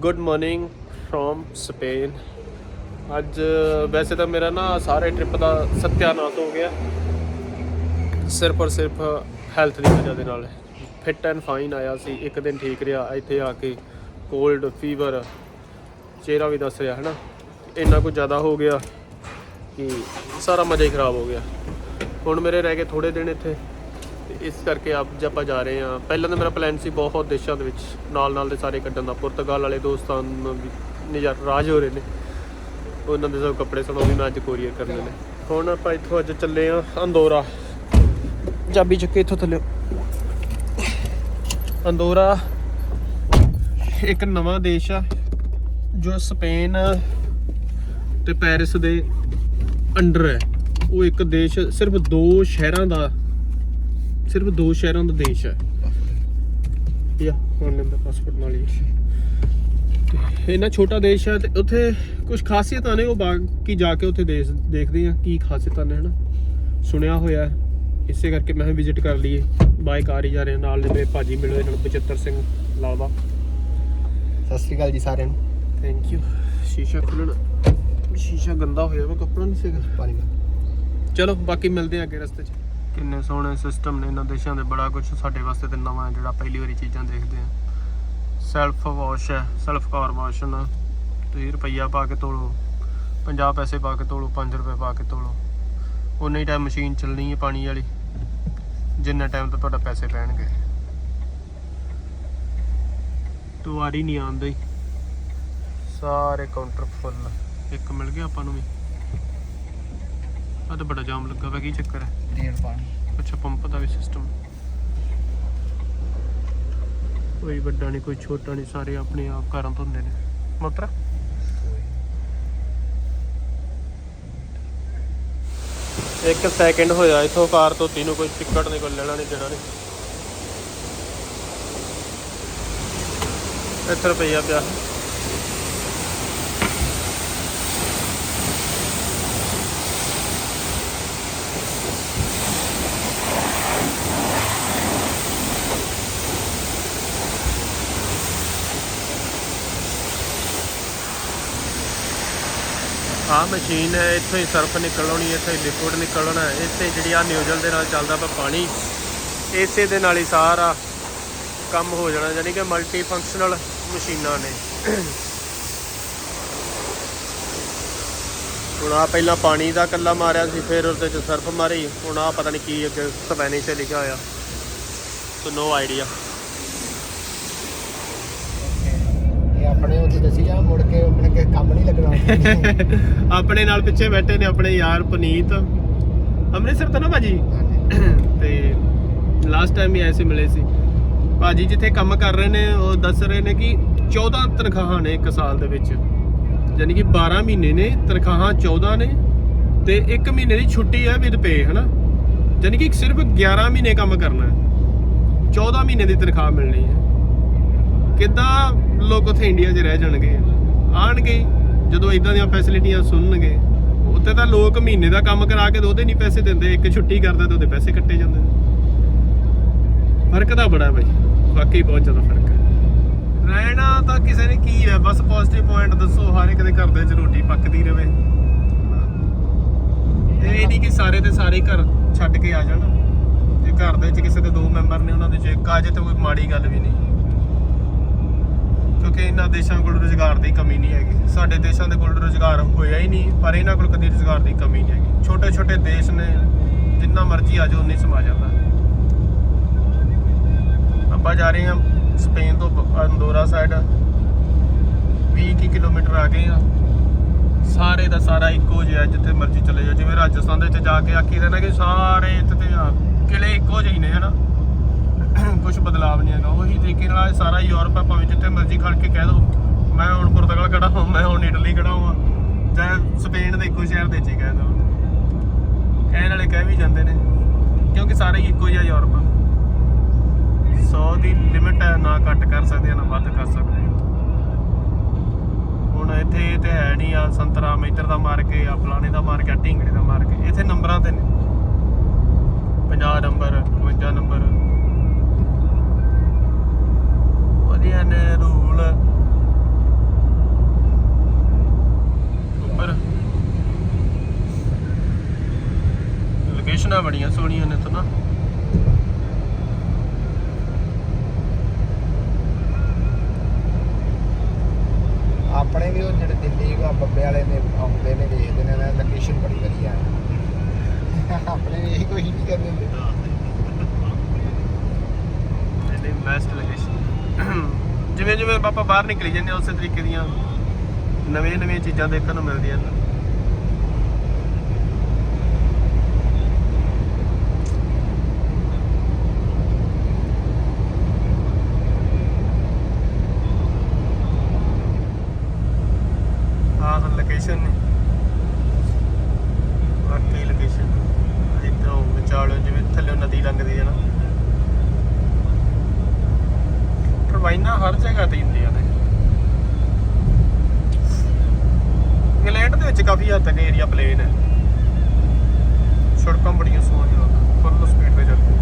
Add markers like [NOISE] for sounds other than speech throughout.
Good morning from Spain ਅੱਜ ਵੈਸੇ ਤਾਂ ਮੇਰਾ ਨਾ ਸਾਰੇ ਟ੍ਰਿਪ ਦਾ ਸਤਿਆਨਾਸ਼ ਹੋ ਗਿਆ। ਸਿਰਫ ਔਰ ਸਿਰਫ ਹੈਲਥ ਦੀ ਵਜ੍ਹਾ ਦੇ ਨਾਲ। ਫਿਟ ਐਂਡ ਫਾਈਨ ਆਇਆ ਸੀ, ਇੱਕ ਦਿਨ ਠੀਕ ਰਿਹਾ, ਇੱਥੇ ਆ ਕੇ ਕੋਲਡ ਫੀਵਰ ਚਿਹਰਾ ਵੀ ਦੱਸ ਰਿਹਾ ਹੈ ਨਾ ਇੰਨਾ ਕੁ ਜ਼ਿਆਦਾ ਹੋ ਗਿਆ ਕਿ ਸਾਰਾ ਮਜ਼ਾ ਹੀ ਖਰਾਬ ਹੋ ਗਿਆ। ਹੁਣ ਮੇਰੇ ਰਹਿ ਗਏ ਥੋੜੇ ਦਿਨ ਇੱਥੇ। ਤੇ ਇਸ ਕਰਕੇ ਅੱਜ ਆਪਾਂ ਜਾ ਰਹੇ ਹਾਂ, ਪਹਿਲਾਂ ਤਾਂ ਮੇਰਾ ਪਲਾਨ ਸੀ ਬਹੁਤ ਦੇਸ਼ਾਂ ਦੇ ਵਿੱਚ ਨਾਲ ਨਾਲ ਦੇ ਸਾਰੇ ਕੱਢਣ ਦਾ। ਪੁਰਤਗਾਲ ਵਾਲੇ ਦੋਸਤਾਂ ਨੂੰ ਵੀ ਨਜ਼ਾਰਾ ਰਾਜ ਹੋ ਰਹੇ ਨੇ। ਉਹਨਾਂ ਦੇ ਸਭ ਕੱਪੜੇ ਸਣੋ ਵੀ ਮੈਂ ਅੱਜ ਕੋਰੀਅਰ ਕਰਨੇ ਨੇ ਹੁਣ ਆਪਾਂ ਇੱਥੋਂ ਅੱਜ ਚੱਲੇ ਆ ਅੰਦੋਰਾ। ਚਾਬੀ ਚੱਕੇ ਇੱਥੋਂ ਥੱਲੇ। ਅੰਦੋਰਾ ਇੱਕ ਨਵਾਂ ਦੇਸ਼ ਆ, ਜੋ ਸਪੇਨ ਤੇ ਪੈਰਿਸ ਦੇ ਅੰਡਰ ਹੈ। ਉਹ ਇੱਕ ਦੇਸ਼ ਸਿਰਫ ਦੋ ਸ਼ਹਿਰਾਂ ਦਾ ਸਿਰਫ ਦੋ ਸ਼ਹਿਰਾਂ ਦਾ ਦੇਸ਼ ਹੈ। ਯਾ ਹੁਣ ਦਾ ਪਾਸਪੋਰਟ ਨਾਲ ਹੀ। ਇੰਨਾ ਛੋਟਾ ਦੇਸ਼ ਹੈ ਤੇ ਉੱਥੇ ਕੁਝ ਖਾਸੀਅਤਾਂ ਨੇ ਉਹ ਬਾਕੀ ਜਾ ਕੇ ਉੱਥੇ ਦੇਸ਼ ਦੇਖਦੇ ਆ ਕੀ ਖਾਸੀਅਤਾਂ ਨੇ ਹਨਾ? ਸੁਣਿਆ ਹੋਇਆ ਹੈ। ਇਸੇ ਕਰਕੇ ਮੈਂ ਵਿਜ਼ਿਟ ਕਰ ਲਈਏ। ਬਾਈ ਕਾਰ ਹੀ ਜਾ ਰਹੇ। ਨਾਲ ਦੇ ਮੇਰੇ ਭਾਜੀ ਮਿਲੇ ਨਾਲ 75 ਸਿੰਘ ਲਾਵਾ ਸਤਿ ਸ਼੍ਰੀ ਅਕਾਲ ਜੀ ਸਾਰਿਆਂ ਨੂੰ। ਥੈਂਕ ਯੂ ਸ਼ੀਸ਼ਾ ਖੁੱਲਣਾ। ਸ਼ੀਸ਼ਾ ਗੰਦਾ ਹੋਇਆ ਵਾ ਕੱਪੜਾ ਨਹੀਂ ਸੀਗਾ। ਪਾਣੀ ਦਾ ਚਲੋ ਬਾਕੀ ਮਿਲਦੇ ਆ ਅੱਗੇ ਰਸਤੇ 'ਚ। ਕਿੰਨੇ ਸੋਹਣੇ ਸਿਸਟਮ ਨੇ ਇਹਨਾਂ ਦੇਸ਼ਾਂ ਦੇ, ਬੜਾ ਕੁਝ ਸਾਡੇ ਵਾਸਤੇ ਤੇ ਨਵਾਂ ਜਿਹੜਾ ਪਹਿਲੀ ਵਾਰੀ ਚੀਜ਼ਾਂ ਦੇਖਦੇ ਆ ਸੈਲਫ ਵਾਸ਼ ਹੈ ਸੈਲਫ ਕਾਰ ਵਾਸ਼ ਨਾ ਤੁਸੀਂ ਰੁਪਈਆ ਪਾ ਕੇ ਤੋਲੋ 50 ਪੈਸੇ ਪਾ ਕੇ ਤੋਲੋ 5 ਰੁਪਏ ਪਾ ਕੇ ਤੋਲੋ ਉਨਾ ਹੀ ਟਾਈਮ ਮਸ਼ੀਨ ਚੱਲਣੀ ਹੈ ਪਾਣੀ ਵਾਲੀ, ਜਿੰਨਾ ਟਾਈਮ ਤੋਂ ਤੁਹਾਡਾ ਪੈਸੇ ਪੈਣਗੇ। ਦੁਆਰੀ ਨਹੀਂ ਆਉਂਦੀ। ਸਾਰੇ ਕਾਊਂਟਰ ਫੁੱਲ ਇੱਕ ਮਿਲ ਗਿਆ ਆਪਾਂ ਨੂੰ ਵੀ। ਆ ਤਾਂ ਬੜਾ ਜਾਮ ਲੱਗਾ ਵਾ ਕੀ ਚੱਕਰ ਹੈ? ਤੇਲ ਪਾਣੀ। ਅੱਛਾ ਪੰਪ ਦਾ ਵੀ ਸਿਸਟਮ ਕੋਈ ਵੱਡਾ ਨਹੀਂ ਕੋਈ ਛੋਟਾ ਨਹੀਂ ਸਾਰੇ ਆਪਣੇ ਆਪ ਘਰਾਂ ਤੋਂ ਹੁੰਦੇ ਨੇ। ਮੋਟਰ? ਇੱਕ ਸੈਕਿੰਡ ਹੋਇਆ ਇਥੋਂ ਕਾਰ ਤੋਂ ਤੀਨੂੰ ਕੋਈ ਟਿਕਟ ਨਹੀਂ ਕੋਈ ਲੈਣਾ ਨਹੀਂ ਦੇਣਾ ਨਹੀਂ। ਇੱਥੇ ਰੁਪਈਆ ਪਿਆ। ਆਹ ਮਸ਼ੀਨ ਹੈ, ਇੱਥੋਂ ਹੀ ਸਰਫ ਨਿਕਲ ਨਿਕਲਣੀ, ਇੱਥੇ ਹੀ ਲਿਕੁਇਡ ਨਿਕਲਣਾ ਹੈ। ਇੱਥੇ ਜਿਹੜੀ ਆ ਨਿਊਜ਼ਲ ਦੇ ਨਾਲ ਚੱਲਦਾ ਪਿਆ ਪਾਣੀ, ਇਸੇ ਦੇ ਨਾਲ ਹੀ ਸਾਰਾ ਕੰਮ ਹੋ ਜਾਣਾ, ਯਾਨੀ ਕਿ ਮਲਟੀ ਫੰਕਸ਼ਨਲ ਮਸ਼ੀਨਾਂ ਨੇ। ਹੁਣ ਆ ਪਹਿਲਾਂ ਪਾਣੀ ਦਾ ਕੱਲਾ ਮਾਰਿਆ ਸੀ, ਫਿਰ ਉਹਦੇ ਚ ਸਰਫ ਮਾਰੀ, ਹੁਣ ਆ ਪਤਾ ਨਹੀਂ ਕੀ ਅੱਗੇ ਸਪੈਨਿਸ਼ 'ਚ ਲਿਖਿਆ ਹੋਇਆ। ਸੋ ਨੋ ਆਈਡੀਆ ਉੱਥੇ ਦੱਸੀ ਜਾ ਮੁੜ ਕੇ ਆਪਣੇ ਕਿਸੇ ਕੰਮ ਨਹੀਂ ਲੱਗਣਾ। [LAUGHS] ਆਪਣੇ ਨਾਲ ਪਿੱਛੇ ਬੈਠੇ ਨੇ ਆਪਣੇ ਯਾਰ ਪਨੀਤ। ਅੰਮ੍ਰਿਤਸਰ ਤੋਂ ਨਾ ਭਾਜੀ? ਤੇ ਲਾਸਟ ਟਾਈਮ ਵੀ ਐਸੇ ਮਿਲੇ ਸੀ। ਭਾਜੀ ਜਿੱਥੇ ਕੰਮ ਕਰ ਰਹੇ ਨੇ ਉਹ ਦੱਸ ਰਹੇ ਨੇ ਕਿ 14 ਤਨਖਾਹਾਂ ਨੇ ਇੱਕ ਸਾਲ ਦੇ ਵਿੱਚ। ਯਾਨੀ ਕਿ 12 ਮਹੀਨੇ ਨੇ ਤਨਖਾਹਾਂ 14 ਨੇ ਤੇ ਇੱਕ ਮਹੀਨੇ ਦੀ ਛੁੱਟੀ ਹੈ ਵਿਦ ਪੇ ਹਨਾ? ਯਾਨੀ ਕਿ ਸਿਰਫ 11 ਮਹੀਨੇ ਕੰਮ ਕਰਨਾ ਹੈ। 14 ਮਹੀਨੇ ਦੀ ਤਨਖਾਹ ਮਿਲਣੀ ਹੈ। ਕਿੱਦਾਂ ਲੋਕ ਉੱਥੇ ਇੰਡੀਆ 'ਚ ਰਹਿ ਜਾਣਗੇ? ਆਣਗੇ ਜਦੋਂ ਇਦਾਂ ਦੀਆਂ ਫੈਸਿਲਿਟੀਆਂ ਸੁਣਨਗੇ। ਉੱਥੇ ਤਾਂ ਲੋਕ ਮਹੀਨੇ ਦਾ ਕੰਮ ਕਰਾ ਕੇ ਉਹਦੇ ਨਹੀਂ ਪੈਸੇ ਦਿੰਦੇ, ਇੱਕ ਛੁੱਟੀ ਕਰਦਾ ਤੇ ਉਹਦੇ ਪੈਸੇ ਕੱਟੇ ਜਾਂਦੇ ਨੇ। ਫ਼ਰਕ ਤਾਂ ਬੜਾ ਬਾਈ ਵਾਕਈ ਬਹੁਤ ਜ਼ਿਆਦਾ ਫ਼ਰਕ ਹੈ। ਰਹਿਣਾ ਤਾਂ ਕਿਸੇ ਨੇ ਕੀ ਹੈ, ਬਸ ਪੋਜ਼ਿਟਿਵ ਪੁਆਇੰਟ ਦੱਸੋ, ਹਰ ਇੱਕ ਦੇ ਘਰ ਦੇ ਵਿੱਚ ਰੋਟੀ ਪੱਕਦੀ ਰਵੇ। ਇਹ ਨਹੀਂ ਕਿ ਸਾਰੇ ਦੇ ਸਾਰੇ ਘਰ ਛੱਡ ਕੇ ਆ ਜਾਣ। ਜੇ ਘਰ ਦੇ ਵਿੱਚ ਕਿਸੇ ਦੇ ਦੋ ਮੈਂਬਰ ਨੇ, ਉਹਨਾਂ ਦੇ ਚ ਇੱਕ ਆ ਜੇ ਤਾਂ ਕੋਈ ਮਾੜੀ ਗੱਲ ਵੀ ਨਹੀਂ। ਕਿਉਂਕਿ ਇਹਨਾਂ ਦੇਸ਼ਾਂ ਕੋਲ ਰੁਜ਼ਗਾਰ ਦੀ ਕਮੀ ਨਹੀਂ ਹੈਗੀ। ਸਾਡੇ ਦੇਸ਼ਾਂ ਦੇ ਕੋਲ ਰੁਜ਼ਗਾਰ ਹੋਇਆ ਹੀ ਨਹੀਂ, ਪਰ ਇਹਨਾਂ ਕੋਲ ਕਦੀ ਰੁਜ਼ਗਾਰ ਦੀ ਕਮੀ ਨਹੀਂ ਹੈਗੀ। ਛੋਟੇ ਛੋਟੇ ਦੇਸ਼ ਨੇ, ਜਿੰਨਾ ਮਰਜ਼ੀ ਆ ਜਾਓ, ਉਨੀ ਸਮਾ ਜਾਂਦਾ। ਆਪਾਂ ਜਾ ਰਹੇ ਹਾਂ ਸਪੇਨ ਤੋਂ ਅੰਦੋਰਾ ਸਾਈਡ। 20 ਕੀ ਕਿਲੋਮੀਟਰ ਆ ਗਏ ਆ। ਸਾਰੇ ਦਾ ਸਾਰਾ ਇੱਕੋ ਜਿਹਾ, ਜਿੱਥੇ ਮਰਜ਼ੀ ਚਲੇ ਜਾਓ। ਜਿਵੇਂ ਰਾਜਸਥਾਨ ਦੇ ਵਿੱਚ ਜਾ ਕੇ ਆਖੀ ਦਾ ਕਿ ਸਾਰੇ ਇੱਥੇ ਤੇ ਕਿਲੇ ਇੱਕੋ ਜਿਹੇ ਨੇ, ਹਨਾ? ਕੁਝ ਬਦਲਾਵ ਨਹੀਂ ਹੈਗਾ। ਉਹੀ ਤਰੀਕੇ ਨਾਲ ਸਾਰਾ ਯੂਰਪ ਆ, ਭਾਵੇਂ ਜਿੱਥੇ ਮਰਜ਼ੀ ਖੜ ਕੇ ਕਹਿ ਦੋ, ਮੈਂ ਹੁਣ ਪੁਰਤਗਾਲ ਖੜਾ ਹਾਂ, ਮੈਂ ਹੁਣ ਇਟਲੀ ਖੜਾ ਹਾਂ ਚਾਹੇ ਸਪੇਨ ਦੇ ਇੱਕੋ ਸ਼ਹਿਰ ਦੇ ਵਿੱਚ ਕਹਿ ਦੋ। ਕਹਿਣ ਵਾਲੇ ਕਹਿ ਵੀ ਜਾਂਦੇ ਨੇ, ਕਿਉਂਕਿ ਸਾਰੇ ਹੀ ਇੱਕੋ ਜਿਹਾ ਯੂਰਪ ਆ। 100 ਦੀ ਲਿਮਿਟ ਹੈ ਨਾ ਘੱਟ ਕਰ ਸਕਦੇ ਆ ਨਾ ਵੱਧ ਕਰ ਸਕਦੇ। ਆ ਹੁਣ ਇੱਥੇ ਤੇ ਹੈ ਨਹੀਂ ਆ, ਸੰਤਰਾ ਮੇਤਰ ਦਾ ਮਾਰ ਕੇ, ਆ ਫਲਾਣੇ ਦਾ ਮਾਰ ਕੇ, ਆ ਢਿੰਗੜੇ ਦਾ ਮਾਰ ਕੇ, ਇੱਥੇ ਨੰਬਰਾਂ ਤੇ ਨੇ। 50 ਨੰਬਰ 52 ਨੰਬਰ। ਵਧੀਆ ਨੇ ਰੂਲ। ਉੱਪਰ। ਲੋਕੇਸ਼ਨਾਂ ਬੜੀਆਂ ਸੋਹਣੀਆਂ ਨੇ ਤਾਂ ਨਾ। ਆਪਣੇ ਵੀ ਉਹ ਜਿਹੜੇ ਦਿੱਲੀ ਆ ਬੱਬੇ ਵਾਲੇ ਨੇ ਆਉਂਦੇ ਨੇ ਦੇਖਦੇ ਨੇ ਨਾ ਲੋਕੇਸ਼ਨ ਬੜੀ ਵਧੀਆ ਹੈ। ਆਪਣੇ ਵੀ ਇਹੀ ਕੋਈ ਨਹੀਂ ਕਰਦੇ ਹੁੰਦੇ। ਇਹਦੇ ਬੈਸਟ ਜਿਵੇਂ ਜਿਵੇਂ ਆਪਾਂ ਬਾਹਰ ਨਿਕਲੀ ਜਾਂਦੇ ਹਾਂ, ਉਸੇ ਤਰੀਕੇ ਦੀਆਂ ਨਵੀਆਂ ਨਵੀਆਂ ਚੀਜ਼ਾਂ ਦੇਖਣ ਨੂੰ ਮਿਲਦੀਆਂ ਨੇ ਆਹ ਲੋਕੇਸ਼ਨ ਨੇ ਵਾਕਈ ਲੋਕੇਸ਼ਨ ਇਧਰੋਂ ਵਿਚਾਲੋਂ ਜਿਵੇਂ ਥੱਲੇ ਨਦੀ ਲੰਘਦੀ ਹੈ ਨਾ ਟਰਬਾਈਨਾਂ ਹਰ ਜਗ੍ਹਾ ਤੇ ਹੁੰਦੀਆਂ ਨੇ ਇੰਗਲੈਂਡ ਦੇ ਵਿੱਚ ਕਾਫੀ ਹੱਦ ਤੱਕ ਏਰੀਆ ਪਲੇਨ ਹੈ ਸੜਕਾਂ ਬੜੀਆਂ ਸੋਹਣੀਆਂ ਫੁੱਲ ਸਪੀਡ ਤੇ ਚੱਲਦੀ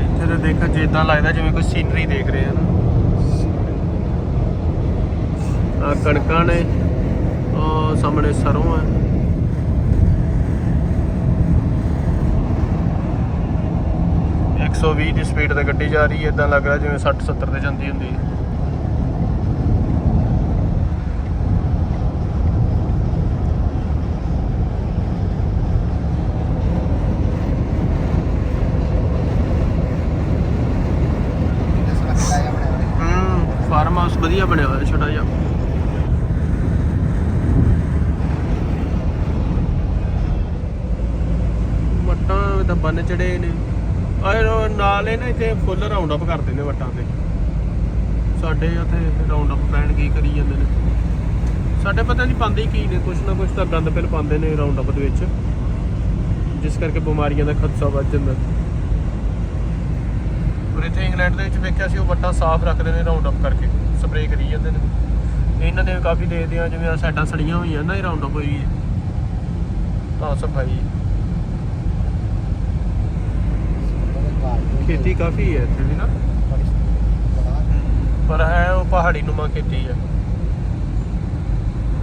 ਇੱਥੇ ਤਾਂ ਦੇਖਣ ਚ ਇਦਾਂ ਲੱਗਦਾ ਜਿਵੇਂ ਕੋਈ ਸੀਨਰੀ ਦੇਖ ਰਹੇ ਆ ਨਾ ਆ ਕਣਕਾਂ ਨੇ, ਉਹ ਸਾਹਮਣੇ ਸਰੋਂ ਹੈ ਇੱਕ ਸੌ ਵੀਹ ਦੀ ਸਪੀਡ ਤੇ ਗੱਡੀ ਜਾ ਰਹੀ ਹੈ ਇਦਾਂ ਲੱਗ ਰਿਹਾ ਜਿਵੇਂ 60 70 ਤੇ ਜਾਂਦੀ ਹੁੰਦੀ ਹੈ ਕਿੰਨਾ ਸੋਹਣਾ ਕਿਰਾਇਆ ਬਣਿਆ ਹੋਇਆ ਹੂੰ ਫਾਰਮ ਹਾਊਸ ਵਧੀਆ ਬਣਿਆ ਹੋਇਆ ਛੋਟਾ ਜਿਹਾ ਵਟਾਂ ਤਾਂ ਬੰਨ ਚੜੇ ਨੇ। ਆਏ ਨਾਲ ਇਹ ਨਾ ਇੱਥੇ ਫੁੱਲ ਰਾਉਂਡ ਅਪ ਕਰਦੇ ਨੇ ਵਟਾਂ ਤੇ। ਸਾਡੇ ਉੱਥੇ ਰਾਉਂਡ ਅਪ ਪੈਣ ਕੀ ਕਰੀ ਜਾਂਦੇ ਨੇ। ਸਾਡੇ ਪਤਾ ਨਹੀਂ ਪਾਉਂਦੇ ਕੀ ਨੇ, ਕੁਛ ਨਾ ਕੁਛ ਤਾਂ ਗੰਦ ਪਿਲ ਪਾਉਂਦੇ ਨੇ ਰਾਉਂਡ ਅਪ ਦੇ ਵਿੱਚ। ਜਿਸ ਕਰਕੇ ਬਿਮਾਰੀਆਂ ਦਾ ਖਤਰਾ ਵੱਧ ਜਾਂਦਾ। ਔਰ ਇੱਥੇ ਇੰਗਲੈਂਡ ਦੇ ਵਿੱਚ ਵੇਖਿਆ ਸੀ ਉਹ ਵੱਟਾਂ ਸਾਫ਼ ਰੱਖਦੇ ਨੇ ਰਾਉਂਡ ਅਪ ਕਰਕੇ ਸਪਰੇਅ ਕਰੀ ਜਾਂਦੇ ਨੇ। ਇਹਨਾਂ ਦੇ ਕਾਫੀ ਦੇਖਦੇ ਆ ਜਿਵੇਂ ਆ ਸਾਈਡਾਂ ਸੜੀਆਂ ਹੋਈਆਂ ਨਾ, ਇਹ ਰਾਉਂਡ ਅਪ ਹੋਈ ਹੈ। ਤਾਂ ਸਫ਼ਾਈ ਖੇਤੀ ਕਾਫੀ ਹੈ ਇੱਥੇ ਵੀ ਨਾ। ਪਰ ਹੈ ਉਹ ਪਹਾੜੀ ਨੁਮਾ ਖੇਤੀ ਹੈ।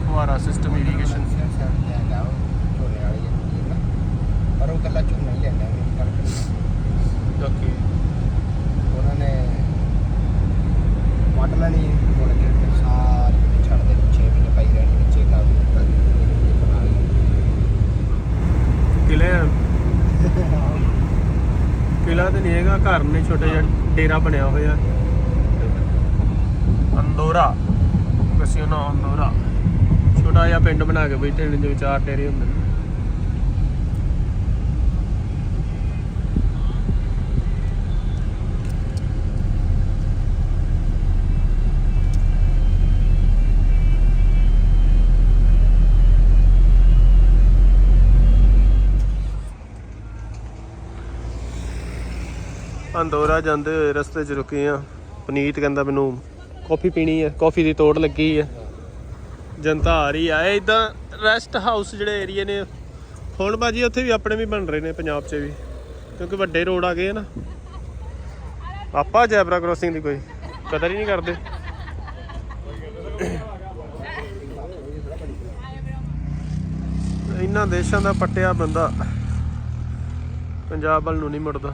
ਫੁਆਰਾ ਸਿਸਟਮ ਇਰੀਗੇਸ਼ਨ ਪਰ ਉਹ ਕੱਲਾ ਝੋਨਾ ਹੀ ਲੈਂਦਾ ਕਣਕ ਨਹੀਂ। ਓਕੇ ਉਹਨਾਂ ਨੇ ਵੱਢ ਲੈਣੀ ਮੁੜ ਕੇ ਫਿਰ ਸਾਰੀ ਉਹਨੇ ਛੱਡ ਦੇ 6 ਮਹੀਨੇ ਪਈ ਰਹਿਣੀ ਵਿੱਚੇ ਕਾ ਬਣਾ ਲਈ ਕਿਲੇ ਕਿਲਾ ਤੇ ਨਹੀਂ ਹੈਗਾ ਘਰ ਨੇ ਛੋਟਾ ਜਿਹਾ ਡੇਰਾ ਬਣਿਆ ਹੋਇਆ। ਅੰਦੋਰਾ। ਕਸਿਓਨਾ ਅੰਦੋਰਾ। ਛੋਟਾ ਜਿਹਾ ਪਿੰਡ ਬਣਾ ਕੇ ਬੈਠੇ ਨੇ ਜਿਵੇਂ ਚਾਰ ਡੇਰੇ ਹੁੰਦੇ ਨੇ। ਅੰਦੋਰਾ ਜਾਂਦੇ ਹੋਏ ਰਸਤੇ 'ਚ ਰੁਕੇ ਆ। ਪਨੀਤ ਕਹਿੰਦਾ ਮੈਨੂੰ ਕਾਫੀ ਪੀਣੀ ਹੈ ਕਾਫੀ ਦੀ ਤੋੜ ਲੱਗੀ ਹੈ ਜਨਤਾ ਆ ਰਹੀ ਆ। ਇਦਾਂ ਰੈਸਟ ਹਾਊਸ ਜਿਹੜੇ ਏਰੀਏ ਨੇ, ਹੁਣ ਬਾਜੀ ਉੱਥੇ ਵੀ ਆਪਣੇ ਵੀ ਬਣ ਰਹੇ ਨੇ ਪੰਜਾਬ 'ਚ ਵੀ, ਕਿਉਂਕਿ ਵੱਡੇ ਰੋਡ ਆ ਗਏ ਆ ਨਾ। ਆਪਾਂ ਜੈਬਰਾ ਕ੍ਰੋਸਿੰਗ ਦੀ ਕੋਈ ਕਦਰ ਹੀ ਨਹੀਂ ਕਰਦੇ। ਇਹਨਾਂ ਦੇਸ਼ਾਂ ਦਾ ਪੱਟਿਆ ਬੰਦਾ ਪੰਜਾਬ ਵੱਲ ਨੂੰ ਨਹੀਂ ਮੁੜਦਾ।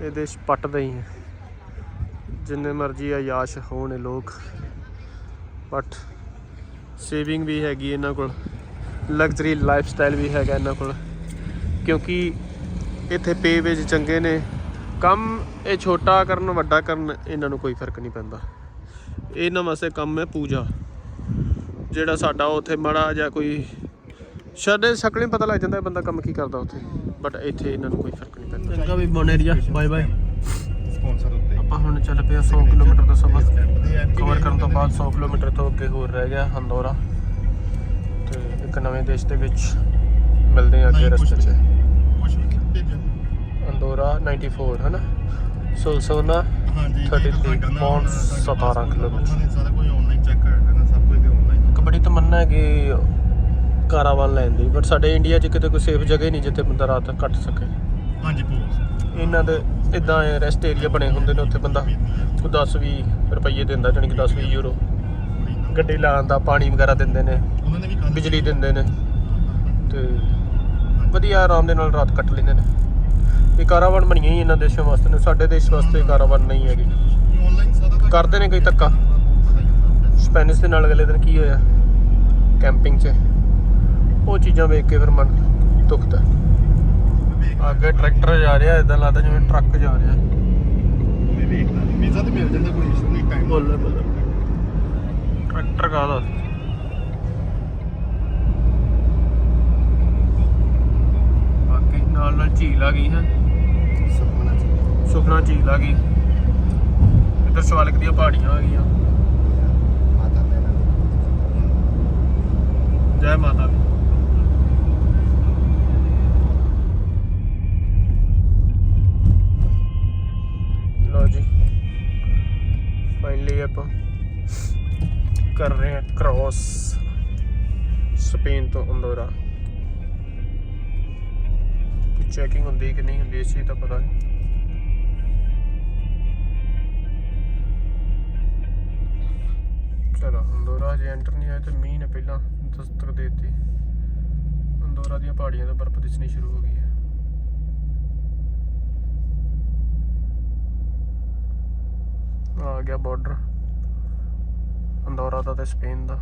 ਇਹਦੇ ਦੇਸ਼ ਪੱਟਦਾ ਹੀ ਜਿੰਨੇ ਮਰਜ਼ੀ ਆਯਾਸ਼ ਹੋਣ ਲੋਕ। ਬਟ ਸੇਵਿੰਗ ਵੀ ਹੈਗੀ ਇਹਨਾਂ ਕੋਲ। ਲਗਜ਼ਰੀ ਲਾਈਫ ਸਟਾਈਲ ਵੀ ਹੈਗਾ ਇਹਨਾਂ ਕੋਲ। ਕਿਉਂਕਿ ਇੱਥੇ ਪੇ ਵੇਜ ਚੰਗੇ ਨੇ। ਕੰਮ ਇਹ ਛੋਟਾ ਕਰਨ, ਵੱਡਾ ਕਰਨ, ਇਹਨਾਂ ਨੂੰ ਕੋਈ ਫ਼ਰਕ ਨਹੀਂ ਪੈਂਦਾ। ਇਹਨਾਂ ਵਾਸਤੇ ਕੰਮ ਹੈ ਪੂਜਾ। ਜਿਹੜਾ ਸਾਡਾ ਉੱਥੇ ਮੜਾ ਜਾਂ ਕੋਈ ਸਾਡੇ ਸ਼ਕਲ ਹੀ ਪਤਾ ਲੱਗ ਜਾਂਦਾ ਬੰਦਾ ਕੰਮ ਕੀ ਕਰਦਾ ਉੱਥੇ। ਬਟ ਇੱਥੇ ਇਹਨਾਂ ਨੂੰ ਕੋਈ ਫ਼ਰਕ ਨਹੀਂ। ਚੰਗਾ ਵੀ ਬੋਨੇਰੀਆ ਬਾਏ ਬਾਏ। ਸਪਾਂਸਰ ਉੱਤੇ। ਆਪਾਂ ਹੁਣ ਚੱਲ ਪਏ 100 ਕਿਲੋਮੀਟਰ ਦਾ ਸਫ਼ਰ ਕਵਰ ਕਰਨ ਤੋਂ ਬਾਅਦ 100 ਕਿਲੋਮੀਟਰ ਤੋਂ ਅੱਗੇ ਹੋਰ ਰਹਿ ਗਿਆ ਹੰਦੋਰਾ ਤੇ ਇੱਕ ਨਵੇਂ ਦੇਸ਼ ਦੇ ਵਿੱਚ ਮਿਲਦੇ ਹਾਂ ਅੱਗੇ ਰਸਤੇ 'ਚ ਅੰਦੋਰਾ 94 ਹੈ ਨਾ ਸੋਲਸੋਨਾ ਹਾਂਜੀ 33 ਪੌਂਡ 17 ਕਿਲੋਮੀਟਰ। ਸਾਰਾ ਕੁਝ ਆਨਲਾਈਨ ਚੈੱਕ ਕਰ ਲੈਣਾ ਸਭ ਕੁਝ ਆਨਲਾਈਨ ਇੱਕ ਬੜੀ ਤਮੰਨਾ ਹੈ ਕਿ ਕਾਰਾਵਾਨ ਲੈਣ ਦੀ ਬਟ ਸਾਡੇ ਇੰਡੀਆ 'ਚ ਕਿਤੇ ਕੋਈ ਸੇਫ ਜਗ੍ਹਾ ਹੀ ਨਹੀਂ ਜਿੱਥੇ ਬੰਦਾ ਰਾਤ ਕੱਟ ਸਕੇ। ਹਾਂਜੀ ਇਹਨਾਂ ਦੇ ਇਦਾਂ ਰੈਸਟ ਏਰੀਆ ਬਣੇ ਹੁੰਦੇ ਨੇ ਉੱਥੇ ਬੰਦਾ। ਕੋਈ 10 20 ਰੁਪਏ ਦਿੰਦਾ ਜਾਣੀ ਕਿ 10 20 ਯੂਰੋ ਗੱਡੀ ਲਾਉਣ ਦਾ ਪਾਣੀ ਵਗੈਰਾ ਦਿੰਦੇ ਨੇ ਬਿਜਲੀ ਦਿੰਦੇ ਨੇ। ਤੇ ਵਧੀਆ ਆਰਾਮ ਦੇ ਨਾਲ ਰਾਤ ਕੱਟ ਲੈਂਦੇ ਨੇ। ਇਹ ਕਾਰਾਵਾਨ ਬਣੀਆਂ ਹੀ ਇਹਨਾਂ ਦੇਸ਼ਾਂ ਵਾਸਤੇ ਨੇ ਸਾਡੇ ਦੇਸ਼ ਵਾਸਤੇ ਕਾਰਾਵਾਨ ਨਹੀਂ ਹੈਗੀ। ਕਰਦੇ ਨੇ ਕਈ ਧੱਕਾ? ਸਪੈਨਿਸ਼ ਦੇ ਨਾਲ ਅਗਲੇ ਦਿਨ ਕੀ ਹੋਇਆ? ਕੈਂਪਿੰਗ 'ਚ। ਉਹ ਚੀਜ਼ਾਂ ਵੇਖ ਕੇ ਫਿਰ ਮਨ ਦੁਖਦਾ। ਅੱਗੇ ਟਰੈਕਟਰ ਜਾ ਰਿਹਾ ਇਦਾਂ ਲੱਗਦਾ ਜਿਵੇਂ ਟਰੱਕ ਜਾ ਰਿਹਾ। ਵੀਜ਼ਾ ਤੇ ਮਿਲ ਜਾਂਦਾ ਕੋਈ ਇਸ਼ੂ ਨਹੀਂ ਟਾਈਮ ਬੋਲ ਬੋਲ। ਟਰੈਕਟਰ ਕਾਹਦਾ? ਬਾਕੀ ਨਾਲ ਨਾਲ ਝੀਲ ਆ ਗਈ ਹੈ। ਸੁਖਨਾ ਝੀਲ ਆ ਗਈ। ਇੱਧਰ ਸ਼ਿਵਾਲਿਕ ਦੀਆਂ ਪਹਾੜੀਆਂ ਆ ਗਈਆਂ। ਮਾਤਾ ਦੇ ਨਾਲ। ਜੈ ਮਾਤਾ ਦੀ। ਫਾਈਨਲੀ ਆਪਾਂ ਕਰ ਰਹੇ ਹਾਂ ਕ੍ਰਾਸ ਸਪੇਨ ਤੋਂ ਅੰਦੋਰਾ। ਚੈਕਿੰਗ ਹੁੰਦੀ ਕਿ ਨਹੀਂ ਹੁੰਦੀ, ਇਸ ਚੀਜ਼ ਦਾ ਪਤਾ ਨਹੀਂ। ਚਲੋ, ਅੰਦੋਰਾ ਜੇ ਐਂਟਰ ਨਹੀਂ ਆਇਆ ਤੇ ਮੀਂਹ ਨੇ ਪਹਿਲਾਂ ਦਸਤਕ ਦੇ ਦਿੱਤੀ। ਅੰਦੋਰਾ ਦੀਆਂ ਪਹਾੜੀਆਂ ਦਾ ਬਰਫ਼ ਦਿਸਣੀ ਸ਼ੁਰੂ ਹੋ ਗਈ ਹੈ ਆ ਗਿਆ ਬਾਰਡਰ ਅੰਦੋਰਾ ਦਾ ਤੇ ਸਪੇਨ ਦਾ।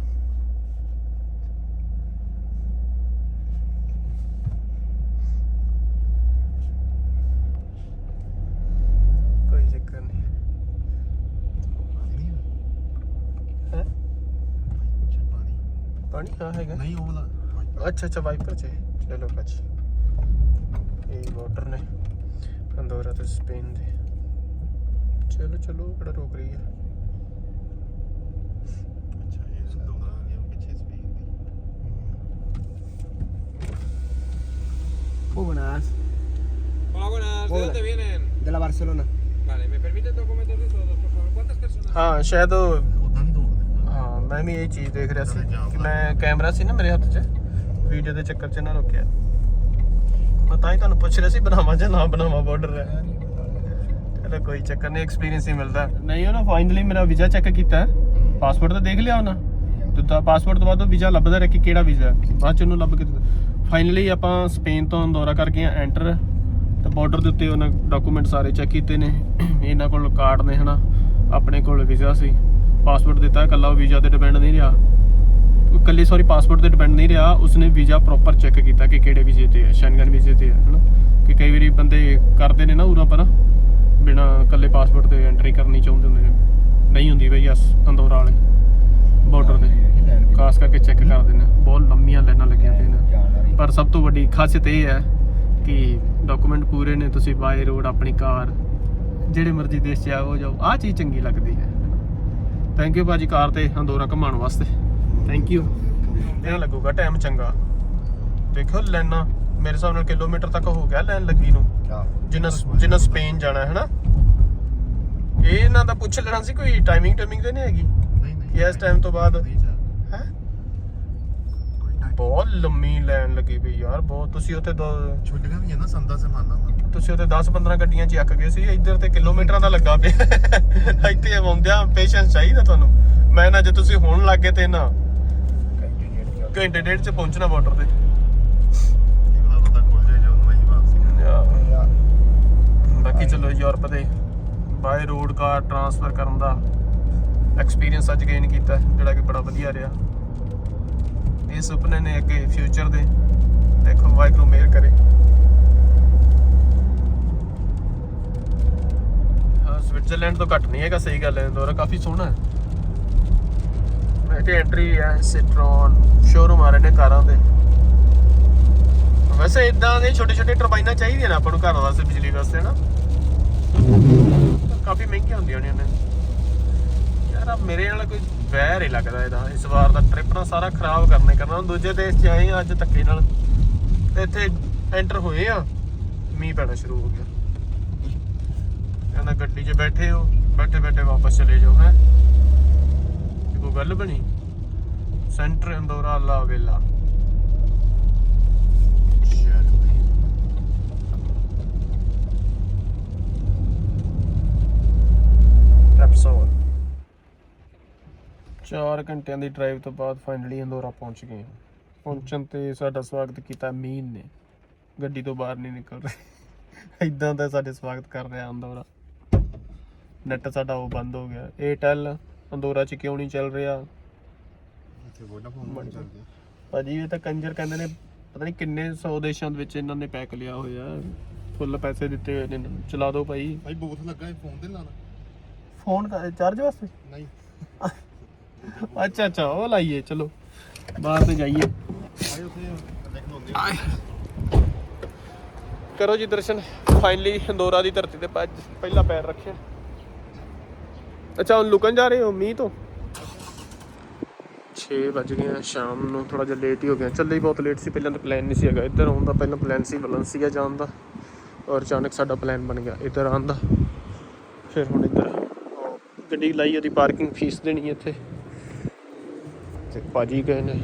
ਕੋਈ ਚੱਕਰ ਨਹੀਂ। ਹੈ? ਪਾਣੀ ਆ ਹੈਗਾ। ਨਹੀਂ ਉਹ ਵਾਲਾ। ਅੱਛਾ ਅੱਛਾ ਵਾਈਪਰ ਚ। ਚਲੋ ਇਹ ਬਾਰਡਰ ਨੇ। ਅੰਦੋਰਾ ਤੇ ਸਪੇਨ ਦੇ। ਚਲੋ ਚਲੋ ਕਿਹੜਾ ਰੋਕ ਰਹੀ ਹੈ ਅੱਛਾ ਇਹ ਸਿੱਧਾ ਆ ਗਿਆ ਪਿੱਛੇ ਸਪੀਡ ਦੀ Muy buenas. Hola, buenas. ¿De Hola. dónde vienen? De la Barcelona. Vale, ¿me permite documentos de todos, por favor? ¿Cuántas personas? ਹਾਂ ਸ਼ਾਇਦ ਉਹ- ਉਦਾਂ ਨਹੀਂ ਦੋੜਦੇ ਹਾਂ ਮੈਂ ਵੀ ਇਹ ਚੀਜ਼ ਦੇਖ ਰਿਹਾ ਸੀ ਕਿ ਮੈਂ ਕੈਮਰਾ ਸੀ ਨਾ ਮੇਰੇ ਹੱਥ 'ਚ ਵੀਡੀਓ ਦੇ ਚੱਕਰ 'ਚ ਨਾ ਰੁਕਿਆ ਮੈਂ ਤਾਂ ਹੀ ਤੁਹਾਨੂੰ ਪੁੱਛ ਰਿਹਾ ਸੀ ਬਣਾਵਾਂ ਜਾਂ ਨਾ ਬਣਾਵਾਂ ਬਾਰਡਰ ਹੈ ਚਲੋ ਕੋਈ ਚੱਕਰ ਨਹੀਂ ਐਕਸਪੀਰੀਅੰਸ ਹੀ ਮਿਲਦਾ। ਨਹੀਂ, ਉਹਨਾਂ ਫਾਈਨਲੀ ਮੇਰਾ ਵੀਜ਼ਾ ਚੈੱਕ ਕੀਤਾ। ਪਾਸਪੋਰਟ ਤਾਂ ਦੇਖ ਲਿਆ ਉਹਨਾਂ। ਦਿੱਤਾ ਪਾਸਪੋਰਟ ਤੋਂ ਬਾਅਦ ਉਹ ਵੀਜ਼ਾ ਲੱਭਦਾ ਰਿਹਾ ਕਿ ਕਿਹੜਾ ਵੀਜ਼ਾ ਬਾਅਦ ਚ ਉਹਨੂੰ ਲੱਭ ਕੇ ਫਾਈਨਲੀ ਆਪਾਂ ਸਪੇਨ ਤੋਂ ਦੌਰਾ ਕਰਕੇ ਆ ਐਂਟਰ ਤੇ ਬਾਰਡਰ ਦੇ ਉੱਤੇ ਉਹਨਾਂ ਡਾਕੂਮੈਂਟ ਸਾਰੇ ਚੈੱਕ ਕੀਤੇ ਨੇ। ਇਹਨਾਂ ਕੋਲ ਕਾਰਡ ਨੇ, ਹਨਾ। ਆਪਣੇ ਕੋਲ ਵੀਜ਼ਾ ਸੀ। ਪਾਸਪੋਰਟ ਦਿੱਤਾ, ਇਕੱਲਾ ਉਹ ਵੀਜ਼ਾ ਤੇ ਡਿਪੈਂਡ ਨਹੀਂ ਰਿਹਾ। ਇਕੱਲੇ ਸੌਰੀ ਪਾਸਪੋਰਟ ਤੇ ਡਿਪੈਂਡ ਨਹੀਂ ਰਿਹਾ। ਉਸਨੇ ਵੀਜ਼ਾ ਪ੍ਰੋਪਰ ਚੈੱਕ ਕੀਤਾ ਕਿ ਕਿਹੜੇ ਵੀਜ਼ੇ ਤੇ ਹੈ ਸ਼ੈਂਗਨ ਵੀਜ਼ੇ ਤੇ ਹੈ, ਹਨਾ। ਕਿ ਕਈ ਵਾਰੀ ਬੰਦੇ ਕਰਦੇ ਨੇ ਨਾ ਉਰਾਂ ਪਰ ਬਿਨਾ ਇਕੱਲੇ ਪਾਸਪੋਰਟ ਤੇ ਐਂਟਰੀ ਕਰਨੀ ਚਾਹੁੰਦੇ ਹੁੰਦੇ ਨੇ। ਨਹੀਂ ਹੁੰਦੀ ਬਈ ਅਸ ਅੰਦੋਰਾ ਵਾਲੇ। ਬਾਰਡਰ ਤੇ। ਖਾਸ ਕਰਕੇ ਚੈੱਕ ਕਰਦੇ ਨੇ ਬਹੁਤ ਲੰਮੀਆਂ ਲਾਈਨਾਂ ਲੱਗੀਆਂ ਪਈਆਂ ਨੇ। ਪਰ ਸਭ ਤੋਂ ਵੱਡੀ ਖਾਸੀਅਤ ਇਹ ਹੈ ਕਿ ਡਾਕੂਮੈਂਟ ਪੂਰੇ ਨੇ ਤੁਸੀਂ ਬਾਈ ਰੋਡ ਆਪਣੀ ਕਾਰ ਜਿਹੜੇ ਮਰਜ਼ੀ ਦੇਸ਼ 'ਚ ਆਓ ਜਾਓ ਆਹ ਚੀਜ਼ ਚੰਗੀ ਲੱਗਦੀ ਹੈ। ਥੈਂਕ ਯੂ ਭਾਜੀ ਕਾਰ ਤੇ ਅੰਦੋਰਾ ਘੁਮਾਉਣ ਵਾਸਤੇ। ਥੈਂਕ ਯੂ ਇਹ ਲੱਗੂਗਾ ਟਾਈਮ ਚੰਗਾ। ਦੇਖੋ ਲੈਣਾ ਮੇਰੇ ਹਿਸਾਬ ਨਾਲ ਕਿਲੋਮੀਟਰ ਤੱਕ ਹੋ ਗਿਆ ਲਾਈਨ ਲੱਗੀ ਨੂੰ। ਜਿੰਨਾ ਜਿੰਨਾ ਸਪੇਨ ਜਾਣਾ ਹੈ ਹਨਾ? ਇਹ ਇਹਨਾਂ ਦਾ ਪੁੱਛ ਲੈਣਾ ਸੀ ਕੋਈ ਟਾਈਮਿੰਗ ਟਾਈਮਿੰਗ ਤੇ ਨਹੀਂ ਹੈਗੀ? ਨਹੀਂ ਨਹੀਂ ਇਸ ਟਾਈਮ ਤੋਂ ਬਾਅਦ ਹੈ? ਬਹੁਤ ਲੰਮੀ ਲਾਈਨ ਲੱਗੀ ਪਈ ਯਾਰ ਬਹੁਤ। ਤੁਸੀਂ ਉੱਥੇ ਦੋ- ਛੁੱਟੀਆਂ ਵੀ ਹੈ ਨਾ ਸੰਦਾ ਸਮਾਨਾ ਤੁਸੀਂ ਉੱਥੇ 10-15 ਗੱਡੀਆਂ ਚ ਅੱਕ ਗਏ ਸੀ ਇੱਧਰ ਤੇ ਕਿਲੋਮੀਟਰਾਂ ਦਾ ਲੱਗਾ ਪਿਆ। [LAUGHS] ਇੱਥੇ ਆਉਂਦਿਆਂ ਪੇਸ਼ੈਂਸ ਚਾਹੀਦਾ ਤੁਹਾਨੂੰ। ਮੈਂ ਨਾ ਜੇ ਤੁਸੀਂ ਹੁਣ ਲੱਗੇ ਤੇ ਨਾ ਘੰਟੇ ਡੇਢ ਚ ਪਹੁੰਚਣਾ ਬਾਰਡਰ ਤੇ। ਇਹ ਬਲਾ ਪਤਾ ਖੁੱਲ ਜਾਏ ਜਦੋਂ ਅਸੀਂ ਵਾਪਸੀ। ਬਾਕੀ ਚਲੋ ਯੂਰਪ ਦੇ ਬਾਏ ਰੋਡ ਕਾਰ ਟ੍ਰਾਂਸਫਰ ਕਰਨ ਦਾ ਐਕਸਪੀਰੀਅੰਸ ਅੱਜ ਗੇਨ ਕੀਤਾ, ਜਿਹੜਾ ਕਿ ਬੜਾ ਵਧੀਆ ਰਿਹਾ। ਇਹ ਸੁਪਨੇ ਨੇ ਅੱਗੇ ਫਿਊਚਰ ਦੇ। ਦੇਖੋ ਵਾਹਿਗੁਰੂ ਮਿਹਰ ਕਰੇ। ਸਵਿਟਜ਼ਰਲੈਂਡ ਤੋਂ ਘੱਟ ਨਹੀਂ ਹੈਗਾ, ਸਹੀ ਗੱਲ ਹੈ ਦੋਰਾ ਕਾਫੀ ਸੋਹਣਾ ਹੈ। ਇੱਥੇ ਐਂਟਰੀ ਹੈ ਸਿਟਰੋਨ ਸ਼ੋਰੂਮ ਆ ਰਹੇ ਨੇ ਕਾਰਾਂ ਦੇ। ਵੈਸੇ ਇਦਾਂ ਦੇ ਛੋਟੇ ਛੋਟੇ ਟਰਬਾਈਨਾਂ ਚਾਹੀਦੀਆਂ ਨੇ ਆਪਾਂ ਨੂੰ ਘਰ ਵਾਸਤੇ, ਬਿਜਲੀ ਵਾਸਤੇ ਨਾ ਕਾਫੀ ਮਹਿੰਗੀਆਂ ਹੁੰਦੀਆਂ ਨੇ ਯਾਰ ਆ ਮੇਰੇ ਨਾਲ ਕੋਈ ਵੈਰ ਹੀ ਲੱਗਦਾ ਇਹਦਾ। ਇਸ ਵਾਰ ਦਾ ਟ੍ਰਿਪ ਨਾ ਸਾਰਾ ਖਰਾਬ ਕਰਨੇ ਕਰਨਾ। ਦੂਜੇ ਦੇਸ਼ 'ਚ ਆਏ ਆ ਅੱਜ ਧੱਕੇ ਨਾਲ। ਤੇ ਇੱਥੇ ਐਂਟਰ ਹੋਏ ਆ। ਮੀਂਹ ਪੈਣਾ ਸ਼ੁਰੂ ਹੋ ਗਿਆ। ਕਹਿੰਦਾ ਗੱਡੀ 'ਚ ਬੈਠੇ ਹੋ। ਬੈਠੇ ਬੈਠੇ ਵਾਪਸ ਚਲੇ ਜਾਓ। ਹੈ? ਕੋਈ ਗੱਲ ਬਣੀ? ਸੈਂਟਰ ਅੰਦੋਰਾ ਲਾ ਵੇਲਾ 4 ਘੰਟਿਆਂ ਦੀ ਡਰਾਈਵ ਤੋਂ ਬਾਅਦ ਫਾਈਨਲੀ ਅੰਦੋਰਾ ਪਹੁੰਚ ਗਏ ਹਾਂ। ਪਹੁੰਚਣ ਤੇ ਸਾਡਾ ਸਵਾਗਤ ਕੀਤਾ ਮੀਨ ਨੇ। ਗੱਡੀ ਤੋਂ ਬਾਹਰ ਨਹੀਂ ਨਿਕਲ ਰਹੇ। ਇਦਾਂ ਦਾ ਸਾਡੇ ਸਵਾਗਤ ਕਰ ਰਿਹਾ ਅੰਦੋਰਾ। ਨੈਟ ਸਾਡਾ ਉਹ ਬੰਦ ਹੋ ਗਿਆ। ਏਅਰਟੈਲ ਅੰਦੋਰਾ ਚ ਕਿਉਂ ਨਹੀਂ ਚੱਲ ਰਿਹਾ? ਇੱਥੇ ਵੋਡਾਫੋਨ ਬੰਦ ਚੱਲ ਗਿਆ ਭਾਜੀ ਇਹ ਤਾਂ ਕੰਜਰ ਕਹਿੰਦੇ ਨੇ ਪਤਾ ਨਹੀਂ ਕਿੰਨੇ ਸੌ ਦੇਸ਼ਾਂ ਦੇ ਵਿੱਚ ਇਹਨਾਂ ਨੇ ਪੈਕ ਲਿਆ ਹੋਇਆ। ਫੁੱਲ ਪੈਸੇ ਦਿੱਤੇ ਹੋਏ ਨੇ ਇਹਨਾਂ ਨੂੰ। ਚਲਾ ਦਿਓ ਭਾਈ। ਭਾਈ ਬੂਥ ਲੱਗਾ ਫੋਨ ਤੇ ਲਾਣਾ ਫੋਨ ਚਾਰਜ ਵਾਸਤੇ? ਨਹੀਂ। [LAUGHS] ਅੱਛਾ ਅੱਛਾ, ਉਹ ਲਾਈਏ, ਚਲੋ। ਬਾਹਰ ਤੇ ਜਾਈਏ। ਆਏ। ਕਰੋ ਜੀ ਦਰਸ਼ਨ। ਫਾਈਨਲੀ ਹੰਦੋਰਾ ਦੀ ਧਰਤੀ ਤੇ ਪੱਜ ਪਹਿਲਾ ਪੈਰ ਰੱਖਿਆ। ਅੱਛਾ, ਹੁਣ ਲੁਕਣ ਜਾ ਰਹੇ ਹੋ, ਮੀਂਹ ਤੋਂ? 6 ਵੱਜ ਗਏ ਆ, ਸ਼ਾਮ ਨੂੰ ਥੋੜਾ ਜਿਹਾ ਲੇਟ ਹੀ ਹੋ ਗਿਆ। ਚੱਲੇ ਹੀ ਬਹੁਤ ਲੇਟ ਸੀ, ਪਹਿਲਾਂ ਤਾਂ ਪਲਾਨ ਨਹੀਂ ਸੀ ਹੈਗਾ। ਇੱਧਰ ਆਉਣ ਦਾ ਪਹਿਲਾਂ ਪਲਾਨ ਸੀ ਵਲੰਸੀਆ ਜਾਣ ਦਾ। ਔਰ ਅਚਾਨਕ ਸਾਡਾ ਪਲਾਨ ਬਣ ਗਿਆ, ਇੱਧਰ ਆਉਣ ਦਾ। ਫਿਰ ਹੁਣ ਇੱਧਰ ਉਹ ਗੱਡੀ ਲਾਈ, ਉਹਦੀ ਪਾਰਕਿੰਗ ਫੀਸ ਦੇਣੀ ਹੈ ਇੱਥੇ। ਤੇ ਭਾਜੀ ਗਏ ਨੇ।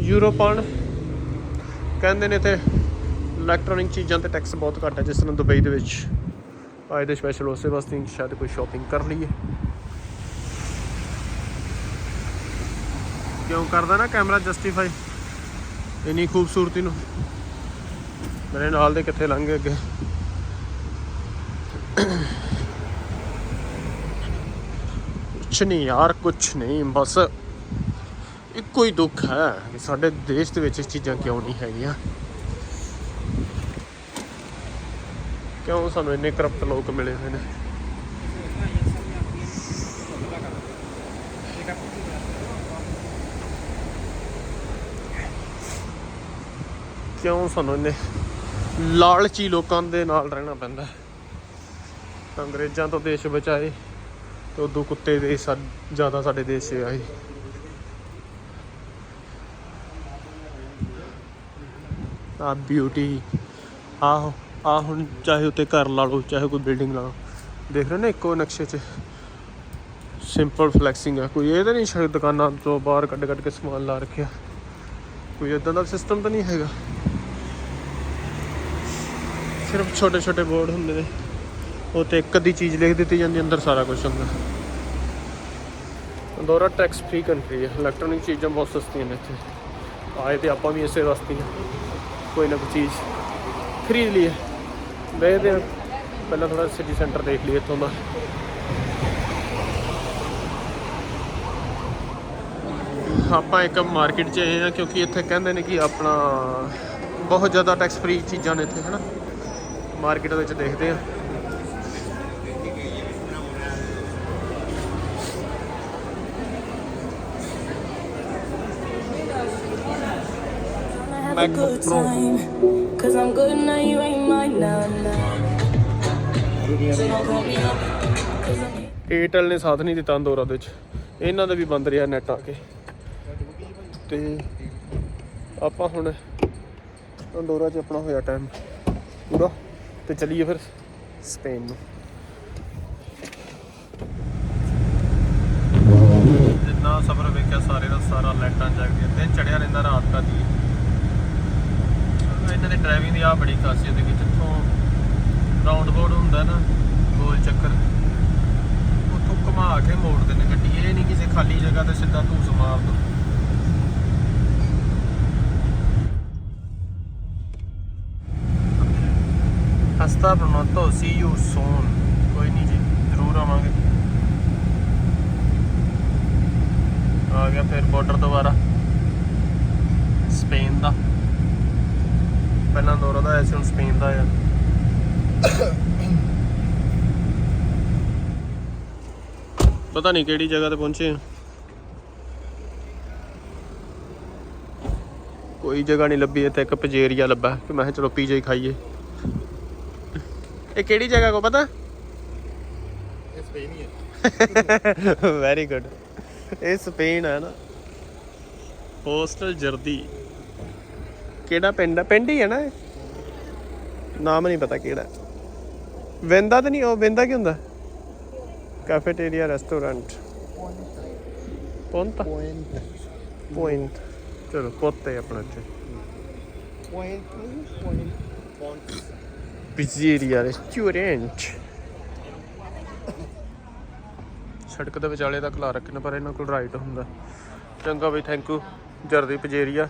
ਯੂਰਪ ਕਹਿੰਦੇ ਨੇ ਤੇ ਇਲੈਕਟ੍ਰੋਨਿਕ ਚੀਜ਼ਾਂ ਤੇ ਟੈਕਸ ਬਹੁਤ ਘੱਟ ਹੈ, ਜਿਸ ਤਰ੍ਹਾਂ ਦੁਬਈ ਦੇ ਵਿੱਚ। ਆਏ ਦੇ ਸਪੈਸ਼ਲ ਉਸੇ ਵਾਸਤੇ ਸ਼ਾਇਦ ਕੋਈ ਸ਼ਾਪਿੰਗ ਕਰ ਲਈਏ। ਕਿਉਂ ਕਰਦਾ ਨਾ ਕੈਮਰਾ ਜਸਟੀਫਾਈ ਇੰਨੀ ਖੂਬਸੂਰਤੀ ਨੂੰ। ਮੇਰੇ ਨਾਲ ਦੇ ਕਿੱਥੇ ਲੰਘ ਗਏ ਅੱਗੇ? ਕੁਛ ਨਹੀਂ ਯਾਰ, ਕੁਛ ਨਹੀਂ, ਬਸ। ਇੱਕੋ ਹੀ ਦੁੱਖ ਹੈ ਕਿ ਸਾਡੇ ਦੇਸ਼ ਦੇ ਵਿੱਚ ਇਹ ਚੀਜ਼ਾਂ ਕਿਉਂ ਨਹੀਂ ਹੈਗੀਆਂ। ਕਿਉਂ ਸਾਨੂੰ ਇੰਨੇ ਕਰਪਟ ਲੋਕ ਮਿਲੇ ਹੋਏ ਨੇ? ਕਿਉਂ ਸਾਨੂੰ ਇੰਨੇ ਲਾਲਚੀ ਲੋਕਾਂ ਦੇ ਨਾਲ ਰਹਿਣਾ ਪੈਂਦਾ ਅੰਗਰੇਜ਼ਾਂ ਤੋਂ ਦੇਸ਼ ਬਚਾਏ ਤੇ ਉਦੋਂ ਕੁੱਤੇ ਦੇ ਜ਼ਿਆਦਾ ਸਾਡੇ ਦੇਸ਼ 'ਚ ਆਏ। ਆ ਬਿਊਟੀ ਆਹ ਆ ਹੁਣ ਚਾਹੇ ਉੱਤੇ ਘਰ ਲਾ ਲਓ, ਚਾਹੇ ਕੋਈ ਬਿਲਡਿੰਗ ਲਾ ਲਓ। ਦੇਖ ਰਹੇ ਨੇ ਇੱਕੋ ਨਕਸ਼ੇ 'ਚ? ਸਿੰਪਲ ਫਲੈਕਸਿੰਗ ਹੈ ਕੋਈ ਇਹ ਤਾਂ ਨਹੀਂ ਸ਼ਾਇਦ ਦੁਕਾਨਾਂ ਤੋਂ ਬਾਹਰ ਕੱਢ ਕੱਢ ਕੇ ਸਮਾਨ ਲਾ ਰੱਖਿਆ। ਕੋਈ ਇਦਾਂ ਦਾ ਸਿਸਟਮ ਤਾਂ ਨਹੀਂ ਹੈਗਾ। ਸਿਰਫ ਛੋਟੇ ਛੋਟੇ ਬੋਰਡ ਹੁੰਦੇ ਨੇ। ਉਹ ਤੇ ਇੱਕ ਅੱਧੀ ਚੀਜ਼ ਲਿਖ ਦਿੱਤੀ ਜਾਂਦੀ, ਅੰਦਰ ਸਾਰਾ ਕੁਝ ਹੁੰਦਾ। ਅੰਦੋਰਾ ਟੈਕਸ ਫ੍ਰੀ ਕੰਟਰੀ ਹੈ ਇਲੈਕਟ੍ਰੋਨਿਕ ਚੀਜ਼ਾਂ ਬਹੁਤ ਸਸਤੀਆਂ ਨੇ ਇੱਥੇ। ਆਏ ਤੇ ਆਪਾਂ ਵੀ ਇਸੇ ਵਾਸਤੇ ਹਾਂ ਕੋਈ ਨਾ ਕੋਈ ਚੀਜ਼ ਖਰੀਦ ਲਈਏ। ਦੇਖਦੇ ਹਾਂ। ਪਹਿਲਾਂ ਥੋੜਾ ਸਿਟੀ ਸੈਂਟਰ ਦੇਖ ਲਈਏ ਇੱਥੋਂ ਦਾ। ਆਪਾਂ ਇੱਕ ਮਾਰਕੀਟ 'ਚ ਆਏ ਹਾਂ ਕਿਉਂਕਿ ਇੱਥੇ ਕਹਿੰਦੇ ਨੇ ਕਿ ਆਪਣਾ ਬਹੁਤ ਜ਼ਿਆਦਾ ਟੈਕਸ ਫ੍ਰੀ ਚੀਜ਼ਾਂ ਨੇ ਇੱਥੇ, ਹਨਾ? ਮਾਰਕੀਟ ਵਿੱਚ ਦੇਖਦੇ ਹਾਂ। MacBook good Pro. time. Cause I'm good now, you ain't mine now, now. So don't call me up. Cause I'm Airtel ਨੇ ਸਾਥ ਨਹੀਂ ਦਿੱਤਾ ਅੰਦੋਰਾ ਦੇ ਵਿੱਚ ਇਹਨਾਂ ਦਾ ਵੀ ਬੰਦ ਰਿਹਾ ਨੈਟ ਆ ਕੇ ਤੇ ਆਪਾਂ ਹੁਣ ਅੰਦੋਰਾ 'ਚ ਆਪਣਾ ਹੋਇਆ ਟਾਈਮ ਪੂਰਾ ਤੇ ਚੱਲੀਏ ਫਿਰ ਸਪੇਨ ਨੂੰ ਜਿੰਨਾ ਸਫ਼ਰ ਵੇਖਿਆ ਸਾਰੇ ਦਾ ਸਾਰਾ ਲਾਈਟਾਂ ਜਗਦੀਆਂ ਦਿਨ ਚੜਿਆ ਰਹਿੰਦਾ ਰਾਤ ਦਾ ਦੀ ਇਹਨਾਂ ਦੇ ਡਰਾਈਵਿੰਗ ਦੀ ਆ ਬੜੀ ਖਾਸੀਅਤ ਹੈ ਕਿ ਜਿੱਥੋਂ ਰਾਉਂਡ ਬੋਰਡ ਹੁੰਦਾ ਨਾ ਗੋਲ ਚੱਕਰ, ਉੱਥੋਂ ਘੁਮਾ ਕੇ ਮੋੜਦੇ ਨੇ ਗੱਡੀ। ਇਹ ਨਹੀਂ ਕਿਸੇ ਖਾਲੀ ਜਗ੍ਹਾ ਤੇ ਸਿੱਧਾ ਧੂਸ ਮਾਰ ਦੋ। ਹਸਤਾ ਪ੍ਰਨੋਤੋ ਸੀ ਯੂ ਸੋਨ ਕੋਈ ਨਹੀਂ ਜੀ, ਜ਼ਰੂਰ ਆਵਾਂਗੇ। ਆ ਗਿਆ ਫਿਰ ਬਾਰਡਰ ਦੁਬਾਰਾ। ਸਪੇਨ ਦਾ। ਪਹਿਲਾਂ ਦੌਰਾ ਦਾ ਆਇਆ ਸੀ ਹੁਣ ਸਪੇਨ ਦਾ ਆ। ਪਤਾ ਨਹੀਂ ਕਿਹੜੀ ਜਗ੍ਹਾ ਤੇ ਪਹੁੰਚੇ ਆ। ਕੋਈ ਜਗ੍ਹਾ ਨਹੀਂ ਲੱਭੀ ਇੱਥੇ ਇੱਕ ਪਜੇਰੀਆ ਲੱਭਾ ਕਿ ਮੈਂ ਚਲੋ ਪੀਜ਼ਾ ਹੀ ਖਾਈਏ। ਇਹ ਕਿਹੜੀ ਜਗ੍ਹਾ ਕੋ ਪਤਾ? ਇਹ ਸਪੇਨ ਹੀ ਹੈ ਵੈਰੀ ਗੁੱਡ ਇਹ ਸਪੇਨ ਹੈ ਨਾ। ਹੋਸਟਲ ਜਰਦੀ। ਕਿਹੜਾ ਪਿੰਡ ਹੈ ਪਿੰਡ ਹੀ ਹੈ ਨਾ ਇਹ? ਨਾਮ ਨਹੀਂ ਪਤਾ ਕਿਹੜਾ। ਵੈਂਦਾ ਤਾਂ ਨਹੀਂ, ਉਹ ਵੈਂਦਾ ਕੀ ਹੁੰਦਾ? ਕੈਫੇਟੇਰੀਆ ਰੈਸਟੋਰੈਂਟ ਪੌਂਟਾ ਪੁਆਇੰਟ ਪੁਆਇੰਟ ਚਲੋ, ਪੋਤੇ ਆਪਣਾ ਇੱਥੇ। Point point point pizzeria restaurant ਸੜਕ ਦੇ ਵਿਚਾਲੇ ਦਾ ਖਲਾ ਰੱਖਣਾ ਪਰ ਇਹਨਾਂ ਕੋਲ ਰਾਈਟ ਹੁੰਦਾ। ਚੰਗਾ ਬਈ ਥੈਂਕ ਯੂ ਜਰਦੀ ਪਜੇਰੀਆ